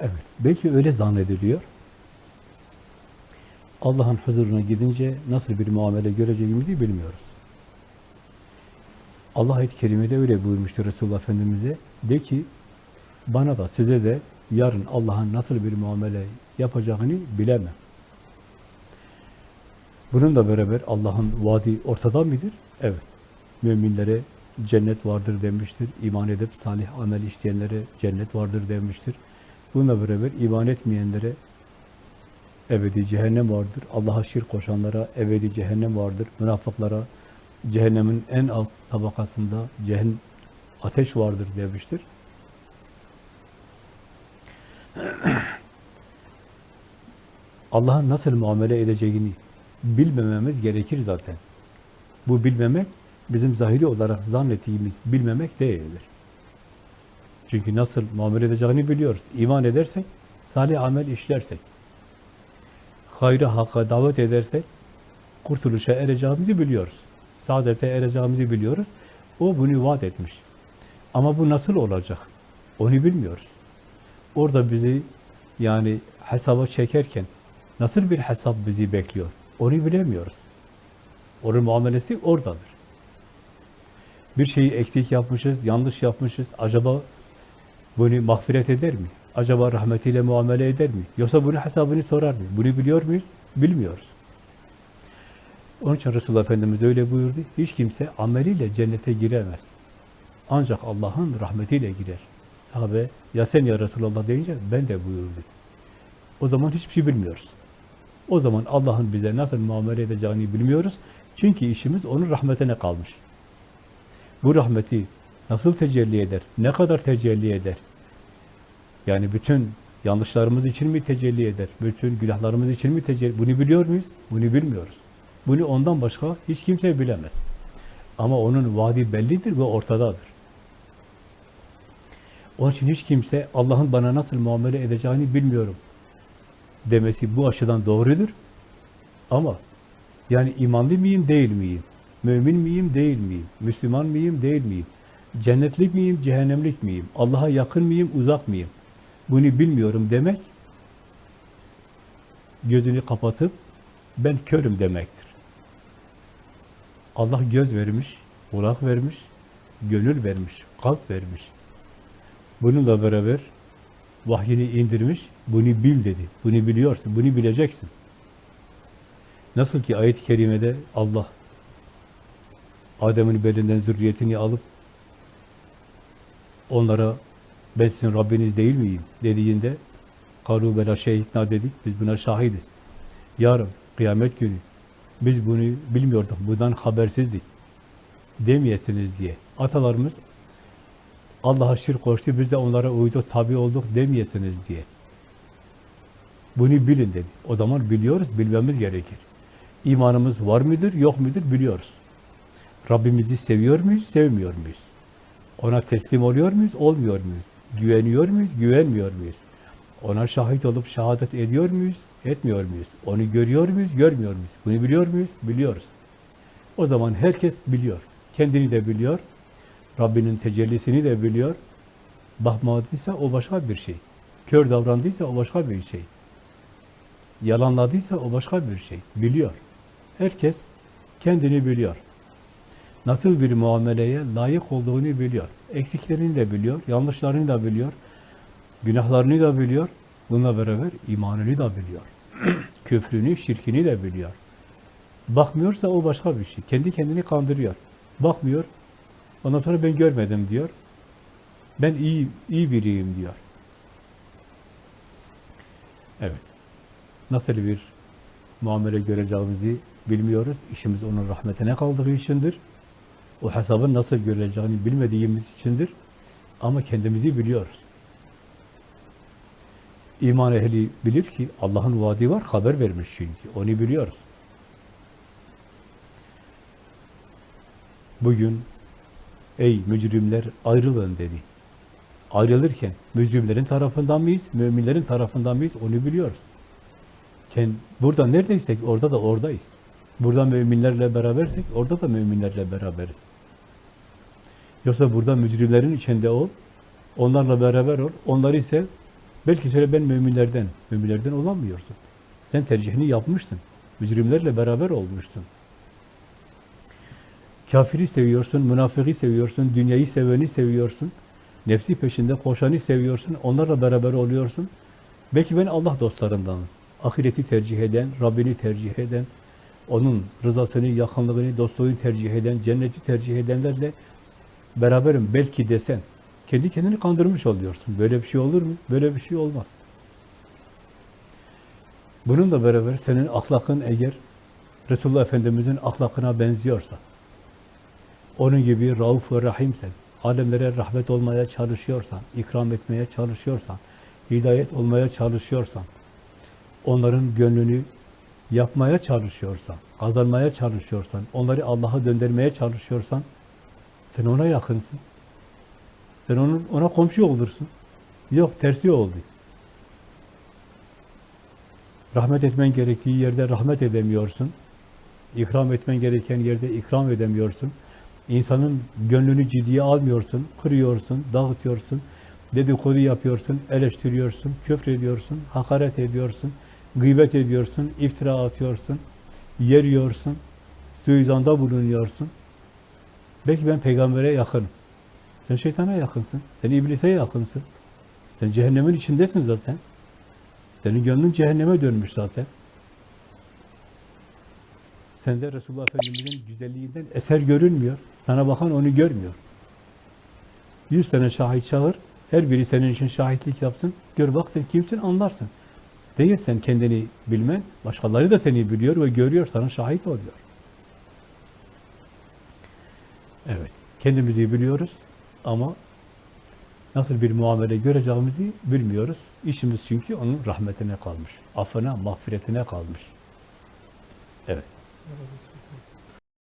Evet, belki öyle zannediliyor. Allah'ın huzuruna gidince nasıl bir muamele göreceğimizi bilmiyoruz. Allah ayet-i kerimede öyle buyurmuştur Resulullah Efendimiz'e. De ki, bana da size de yarın Allah'ın nasıl bir muamele yapacağını bilemem. Bununla beraber Allah'ın vaadi ortada mıdır? Evet. Müminlere cennet vardır demiştir. İman edip salih amel işleyenlere cennet vardır demiştir. Bununla beraber iman etmeyenlere ebedi cehennem vardır. Allah'a şirk koşanlara ebedi cehennem vardır. Münafıklara cehennemin en alt tabakasında cehennem ateş vardır demiştir. Allah'ın nasıl muamele edeceğini bilmememiz gerekir zaten. Bu bilmemek bizim zahiri olarak zannettiğimiz bilmemek değildir. Çünkü nasıl muamele edeceğini biliyoruz. İman edersek, salih amel işlersek, hayra hakka davet edersek, kurtuluşa ereceğimizi biliyoruz. Saadete ereceğimizi biliyoruz. O bunu vaat etmiş. Ama bu nasıl olacak? Onu bilmiyoruz. Orada bizi yani hesaba çekerken nasıl bir hesap bizi bekliyor? Onu bilemiyoruz. Onun muamelesi oradadır. Bir şeyi eksik yapmışız, yanlış yapmışız. Acaba bunu mağfiret eder mi? Acaba rahmetiyle muamele eder mi? Yoksa bunun hesabını sorar mı? Bunu biliyor muyuz? Bilmiyoruz. Onun için Resulullah Efendimiz öyle buyurdu. Hiç kimse ameliyle cennete giremez. Ancak Allah'ın rahmetiyle girer. Sahabe, ya sen ya Resulullah deyince ben de buyurdu. O zaman hiçbir şey bilmiyoruz. O zaman Allah'ın bize nasıl muamele edeceğini bilmiyoruz. Çünkü işimiz onun rahmetine kalmış. Bu rahmeti nasıl tecelli eder? Ne kadar tecelli eder? Yani bütün yanlışlarımız için mi tecelli eder? Bütün günahlarımız için mi tecelli Bunu biliyor muyuz? Bunu bilmiyoruz. Bunu ondan başka hiç kimse bilemez. Ama onun vaadi bellidir ve ortadadır. Onun için hiç kimse Allah'ın bana nasıl muamele edeceğini bilmiyorum demesi bu açıdan doğrudur. Ama yani imanlı mıyım, değil miyim? Mümin miyim, değil miyim? Müslüman mıyım, değil miyim? Cennetlik miyim, cehennemlik miyim? Allah'a yakın mıyım, uzak mıyım? Bunu bilmiyorum demek, gözünü kapatıp ben körüm demektir. Allah göz vermiş, kulak vermiş, gönül vermiş, kalp vermiş. Bununla beraber vahyini indirmiş, bunu bil dedi. Bunu biliyorsun, bunu bileceksin. Nasıl ki ayet-i kerimede Allah Adem'in belinden zürriyetini alıp onlara ben sizin Rabbiniz değil miyim dediğinde karu bela şehitna dedik. Biz buna şahidiz. Yarın kıyamet günü biz bunu bilmiyorduk. Bundan habersizdik. Demeyesiniz diye. Atalarımız Allah'a şirk koştu. Biz de onlara uyduk, tabi olduk demeyesiniz diye. Bunu bilin dedi. O zaman biliyoruz, bilmemiz gerekir. İmanımız var mıdır, yok mudur biliyoruz. Rabbimizi seviyor muyuz, sevmiyor muyuz? Ona teslim oluyor muyuz, olmuyor muyuz? Güveniyor muyuz, güvenmiyor muyuz? Ona şahit olup şehadet ediyor muyuz, etmiyor muyuz? Onu görüyor muyuz, görmüyor muyuz? Bunu biliyor muyuz? Biliyoruz. O zaman herkes biliyor. Kendini de biliyor. Rabbinin tecellisini de biliyor. Bakmadıysa o başka bir şey. Kör davrandıysa o başka bir şey. Yalanladıysa o başka bir şey. Biliyor. Herkes kendini biliyor. Nasıl bir muameleye layık olduğunu biliyor. Eksiklerini de biliyor, yanlışlarını da biliyor, günahlarını da biliyor. Bununla beraber imanını da biliyor. Küfrünü, şirkini de biliyor. Bakmıyorsa o başka bir şey. Kendi kendini kandırıyor. Bakmıyor. Ondan sonra ben görmedim diyor. Ben iyi iyi biriyim diyor. Evet. Nasıl bir muamele göreceğimizi bilmiyoruz. İşimiz onun rahmetine kaldığı içindir. O hesabın nasıl görüleceğini bilmediğimiz içindir. Ama kendimizi biliyoruz. İman ehli bilir ki Allah'ın vaadi var, haber vermiş çünkü. Onu biliyoruz. Bugün ey mücrimler ayrılın dedi. Ayrılırken mücrimlerin tarafından mıyız, müminlerin tarafından mıyız onu biliyoruz. Kend, burada neredeysek orada da oradayız. Burada müminlerle berabersek orada da müminlerle beraberiz. Yoksa burada mücrimlerin içinde ol, onlarla beraber ol, onları ise Belki söyle ben müminlerden, müminlerden olamıyorsun. Sen tercihini yapmışsın. Mücrimlerle beraber olmuşsun. Kafiri seviyorsun, münafığı seviyorsun, dünyayı seveni seviyorsun. Nefsi peşinde koşanı seviyorsun, onlarla beraber oluyorsun. Belki ben Allah dostlarındanım. Ahireti tercih eden, Rabbini tercih eden, onun rızasını, yakınlığını, dostluğunu tercih eden, cenneti tercih edenlerle beraberim belki desen, kendi kendini kandırmış oluyorsun. Böyle bir şey olur mu? Böyle bir şey olmaz. Bununla beraber senin ahlakın eğer Resulullah Efendimiz'in ahlakına benziyorsa, onun gibi rauf ve rahimsen, alemlere rahmet olmaya çalışıyorsan, ikram etmeye çalışıyorsan, hidayet olmaya çalışıyorsan, onların gönlünü yapmaya çalışıyorsan, kazanmaya çalışıyorsan, onları Allah'a döndürmeye çalışıyorsan, sen ona yakınsın. Sen onun ona komşu olursun. Yok, tersi oldu. Rahmet etmen gerektiği yerde rahmet edemiyorsun. İkram etmen gereken yerde ikram edemiyorsun. İnsanın gönlünü ciddiye almıyorsun, kırıyorsun, dağıtıyorsun, dedikodu yapıyorsun, eleştiriyorsun, küfrediyorsun, hakaret ediyorsun, gıybet ediyorsun, iftira atıyorsun, yeriyorsun, suizanda bulunuyorsun. Belki ben peygambere yakınım. Sen şeytana yakınsın, sen iblise yakınsın. Sen cehennemin içindesin zaten. Senin gönlün cehenneme dönmüş zaten. Sende Resulullah Efendimiz'in güzelliğinden eser görünmüyor. Sana bakan onu görmüyor. Yüz tane şahit çağır, her biri senin için şahitlik yapsın. Gör bak sen kimsin anlarsın. Değil sen kendini bilmen, başkaları da seni biliyor ve görüyor, sana şahit oluyor. Evet, kendimizi biliyoruz ama nasıl bir muamele göreceğimizi bilmiyoruz. İşimiz çünkü onun rahmetine kalmış. Affına, mağfiretine kalmış. Evet.